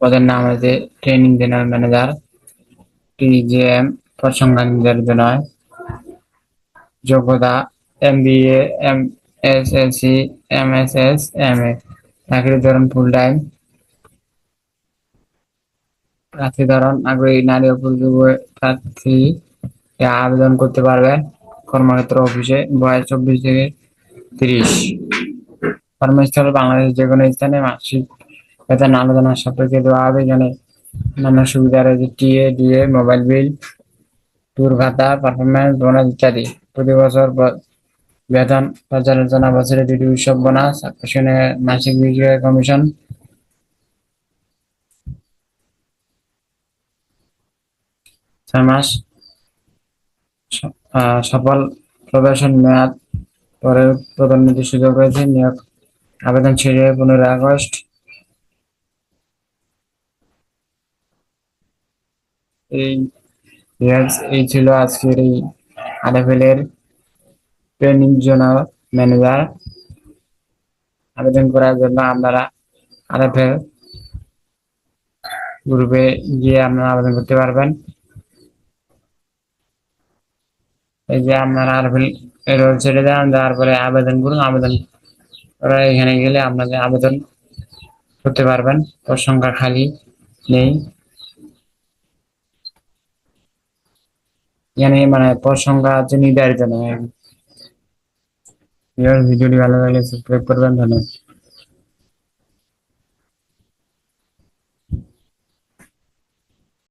পদের নাম হচ্ছে ট্রেনিং জেনারেল ম্যানেজার, টিজেএম প্রসংখ্যান নির্ধারিত নয় যোগ্যতা M B M S L C M S S M A চাকরির ধরন ফুল টাইম প্রার্থী ধরন আগ্রহী নারী ও প্রার্থী আবেদন করতে পারবেন কর্মক্ষেত্র অফিসে বয়স চব্বিশ থেকে তিরিশ। কর্মস্থল বাংলাদেশ যে কোনো স্থানে মাসিক বেতন আলোচনা সাপেক্ষে দেওয়া হবে এখানে অন্যান্য সুবিধা রয়েছে TA, DA, mobile bill, tour ভাতা পারফরমেন্স বোনাস ইত্যাদি। প্রতি বছর বেতন পর্যালোচনা বছরে দুটি উৎসব বোনাস আকর্ষণে মাসিক বিক্রয় কমিশন ছয় মাস সফল প্রদর্শন মেয়াদ পরে পদোন্নতির সুযোগ রয়েছে নিয়োগ আবেদন ছেড়ে পনেরোই আগস্ট। এই এই ছিল আজকের এই আরএফএল ট্রেনিং জোন ম্যানেজার। আবেদন করার জন্য আপনারা আরএফএল গ্রুপে গিয়ে আপনারা আবেদন করতে পারবেন। এই যে আপনারা আরএফএল এর ওয়েবসাইটে যান, যাওয়ার পরে আবেদন করুন। আবেদন করার এখানে গেলে আপনাদের আবেদন করতে পারবেন। পদ সংখ্যা খালি নেই। এখানে মানে প্রসঙ্গা হচ্ছে নির্ধারিত নয়। ভিডিওটি ভালো লাগলে সাবস্ক্রাইব করবেন ধন্যবাদ।